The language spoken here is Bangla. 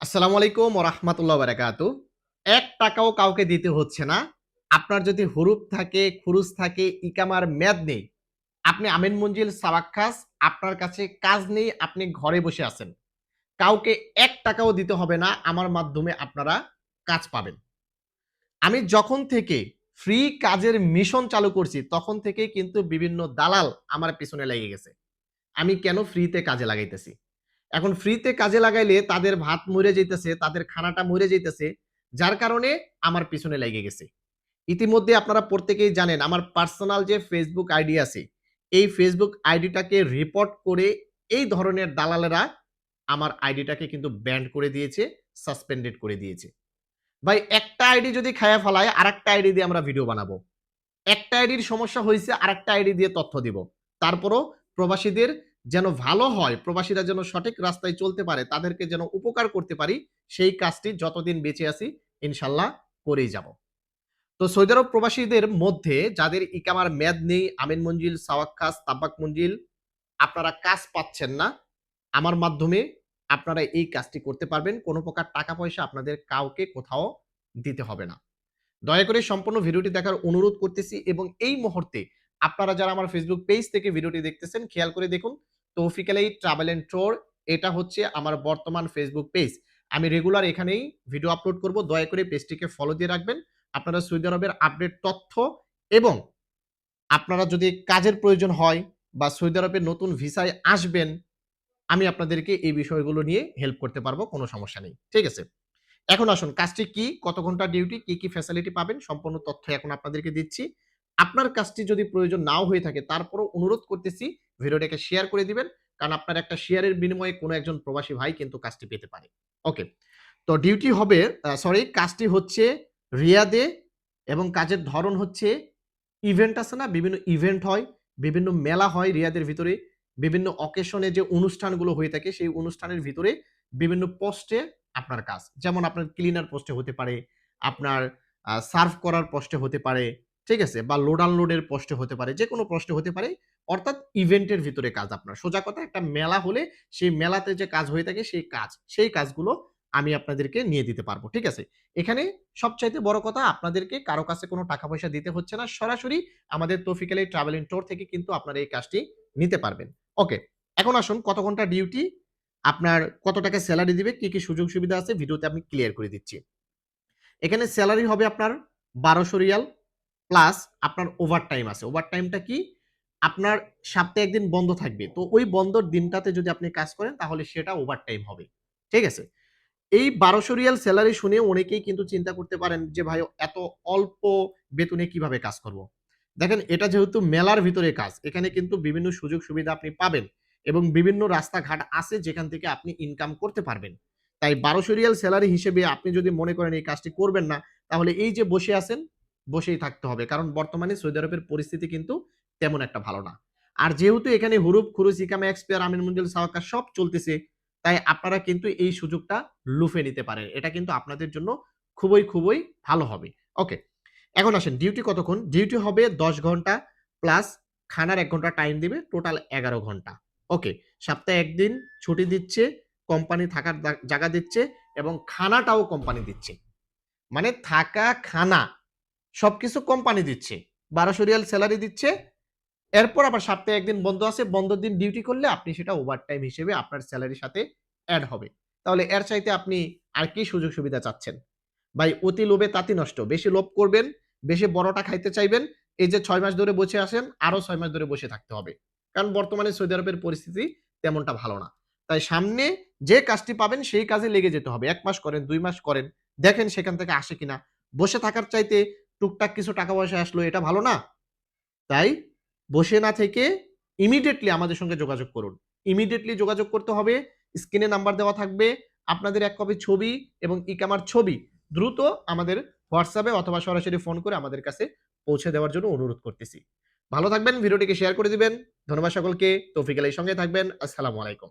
আসসালামু আলাইকুম রহমতুল্লাহ বারাকাতু। এক টাকাও কাউকে দিতে হচ্ছে না। আপনার যদি হুরুপ থাকে, খুরুজ থাকে ইকামার মেয়াদ নেই, আপনি আমিন মঞ্জিল সাবাক্কাস আপনার কাছে কাজ নেই, আপনি ঘরে বসে আছেন। কাউকে এক টাকাও দিতে হবে না, আমার মাধ্যমে আপনারা কাজ পাবেন। আমি যখন থেকে ফ্রি কাজের মিশন চালু করছি, তখন থেকে কিন্তু বিভিন্ন দালাল আমার পিছনে লেগে গেছে। আমি কেন ফ্রিতে কাজে লাগাইতেছি? এখন ফ্রিতে কাজে লাগাইলে তাদের ভাত মরে যাইতেছে, তাদের খানাটা মরে যাইতেছে, যার কারণে আমার পিছনে লেগে গেছে। ইতিমধ্যে আপনারা প্রত্যেকেই জানেন, আমার পার্সোনাল যে ফেসবুক আইডি আছে, এই ফেসবুক আইডিটাকে রিপোর্ট করে এই ধরনের দালালেরা আমার আইডিটাকে কিন্তু ব্যান্ড করে দিয়েছে সাসপেন্ডেড করে দিয়েছে। ভাই, একটা আইডি যদি খায়া ফেলায় আর একটা আইডি দিয়ে আমরা ভিডিও বানাবো। একটা আইডির সমস্যা হয়েছে আর একটা আইডি দিয়ে তথ্য দিব। তারপরও প্রবাসীদের যেন ভালো হয়, প্রবাসীরা যেন সঠিক রাস্তায় চলতে পারে, তাদেরকে যেন উপকার করতে পারি, সেই কাজটি যতদিন বেঁচে আছি, ইনশাল্লাহ করেই যাব। তো সৌদি আরব প্রবাসীদের মধ্যে যাদের ইকামার মেয়াদ নেই, আমিন মঞ্জিল সাওয়াক্কাস তাব্বাক মঞ্জিল, আপনারা কাজ পাচ্ছেন না, আমার মাধ্যমে আপনারা এই কাজটি করতে পারবেন, কোনো প্রকার টাকা পয়সা আপনাদের কাউকে কোথাও দিতে হবে না। দয়া করে সম্পূর্ণ ভিডিওটি দেখার অনুরোধ করতেছি এবং এই মুহূর্তে আপনারা যারা আমার ফেসবুক পেজ থেকে ভিডিওটি দেখতেছেন, খেয়াল করে দেখুন তৌফিক আলাই ট্রাভেল এন্ড ট্রোর এটা হচ্ছে আমার বর্তমান ফেসবুক পেজ আমি রেগুলার এখানেই ভিডিও আপলোড করব, দয়া করে পেজটিকে ফলো দিয়ে রাখবেন। আপনারা সৌদি আরবের আপডেট তথ্য এবং আপনারা যদি কাজের প্রয়োজন হয় বা সৌদি আরবের নতুন ভিসায় আসবেন, আমি আপনাদেরকে এই বিষয়গুলো নিয়ে হেল্প করতে পারব, কোনো সমস্যা নেই। ঠিক আছে? এখন আসুন, কাজটি কি, কত ঘণ্টা ডিউটি কি কি ফ্যাসিলিটি পাবেন, সম্পূর্ণ তথ্য এখন আপনাদেরকে দিচ্ছি। আপনার কাজটি যদি প্রয়োজন নাও হয়ে থাকে, তারপরও অনুরোধ করতেছি ভিডিওটাকে শেয়ার করে দিবেন। কারণ আপনার একটা শেয়ারের বিনিময়ে কোনো একজন প্রবাসী ভাই কিন্তু কাজটি পেতে পারে। ওকে তো ডিউটি হবে সরি কাজটি হচ্ছে রিয়াদে এবং কাজের ধরন হচ্ছে ইভেন্ট আছে না, বিভিন্ন ইভেন্ট হয়, বিভিন্ন মেলা হয় রিয়াদের ভিতরে, বিভিন্ন অকেশনে যে অনুষ্ঠানগুলো হয়ে থাকে, সেই অনুষ্ঠানের ভিতরে বিভিন্ন পোস্টে আপনার কাজ। যেমন আপনার ক্লিনার পোস্টে হতে পারে, আপনার সার্ভ করার পোস্টে হতে পারে ঠিক আছে? বা লোড আনলোডের প্রশ্ন হতে পারে যে কোনো প্রশ্ন হতে পারে, অর্থাৎ ইভেন্টের ভিতরে কাজ আপনার। সোজা কথা, একটা মেলা হলে সেই মেলাতে যে কাজ হয়ে থাকে, সেই কাজ, সেই কাজগুলো আমি আপনাদেরকে নিয়ে দিতে পারব, ঠিক আছে? এখানে সবচাইতে বড় কথা, আপনাদেরকে কারও কাছে কোনো টাকা পয়সা দিতে হচ্ছে না, সরাসরি আমাদের তৌফিক আলী ট্রাভেল টোর থেকে কিন্তু আপনারা এই কাজটি নিতে পারবেন। ওকে, এখন আসুন কত ঘণ্টা ডিউটি আপনার কত টাকা স্যালারি দিবে, কি কি সুযোগ সুবিধা আছে ভিডিওতে আমি ক্লিয়ার করে দিচ্ছি। এখানে স্যালারি হবে আপনার বারোশো রিয়াল প্লাস আপনার ওভার টাইম আছে। ওভার টাইমটা কি? আপনার সপ্তাহে একদিন বন্ধ থাকবে। তো ওই বন্ধর দিনটাতে যদি আপনি কাজ করেন, তাহলে সেটা ওভার টাইম হবে। ঠিক আছে? এই বারোশো রিয়াল স্যালারি শুনে অনেকেই কিন্তু চিন্তা করতে পারেন যে, ভাই, এত অল্প বেতনে কীভাবে কাজ করব? দেখেন, এটা যেহেতু মেলার ভিতরে কাজ, এখানে কিন্তু বিভিন্ন সুযোগ সুবিধা আপনি পাবেন এবং বিভিন্ন রাস্তাঘাট আছে যেখান থেকে আপনি ইনকাম করতে পারবেন। তাই বারোশো রিয়াল স্যালারি হিসেবে আপনি যদি মনে করেন এই কাজটি করবেন না, তাহলে এই যে বসে আছেন বসেই থাকতে হবে। কারণ বর্তমানে সৌদি আরবের পরিস্থিতি কিন্তু তেমন একটা ভালো না। আর যেহেতু এখানে হুরুপ খুরুজ, ইকামা, এক্সপিয়ার আমিন মঞ্জুল সাওয়াকা সব চলতেছে, তাই আপনারা কিন্তু এই সুযোগটা লুফে নিতে পারেন। এটা কিন্তু আপনাদের জন্য খুবই খুবই ভালো হবে। ওকে, এখন আসেন, ডিউটি কতক্ষণ? ডিউটি হবে দশ ঘণ্টা প্লাস খানার এক ঘণ্টা টাইম দিবে, টোটাল এগারো ঘণ্টা। ওকে, সপ্তাহে একদিন ছুটি দিচ্ছে, কোম্পানি থাকার জায়গা দিচ্ছে এবং খানাটাও কোম্পানি দিচ্ছে। মানে থাকা, খানা সবকিছু কোম্পানি দিচ্ছে। বারোশো রিয়াল স্যালারি দিচ্ছে। এরপর আবার সপ্তাহে একদিন বন্ধ আছে। বন্ধের দিন ডিউটি করলে আপনি সেটা ওভার টাইম হিসেবে আপনার স্যালারির সাথে অ্যাড হবে। তাহলে এর চাইতে আপনি আর কি সুযোগ সুবিধা চাচ্ছেন? ভাই, অতি লোভে তাঁতি নষ্ট। বেশি লোভ করবেন, বেশি বড়টা খাইতে চাইবেন, এই যে ছয় মাস ধরে বসে আসেন আরও ছয় মাস ধরে বসে থাকতে হবে। কারণ বর্তমানে সৌদি আরবের পরিস্থিতি তেমনটা ভালো না। তাই সামনে যে কাজটি পাবেন, সেই কাজে লেগে যেতে হবে। এক মাস করেন, দুই মাস করেন, দেখেন সেখান থেকে আসে কিনা। বসে থাকার চাইতে টুকটাক কিছু টাকা পয়সা আসলো, এটা ভালো না। তাই বসে না থেকে ইমিডিয়েটলি আমাদের সঙ্গে যোগাযোগ করুন। ইমিডিয়েটলি যোগাযোগ করতে হবে স্ক্রিনে নাম্বার দেওয়া থাকবে, আপনাদের এক কপি ছবি এবং ইকামার ছবি দ্রুত আমাদের হোয়াটসঅ্যাপে অথবা সরাসরি ফোন করে আমাদের কাছে পৌঁছে দেওয়ার জন্য অনুরোধ করতেছি। ভালো থাকবেন, ভিডিওটিকে শেয়ার করে দিবেন। ধন্যবাদ সকলকে, তৌফিক আলীর সঙ্গে থাকবেন। আসসালামু আলাইকুম।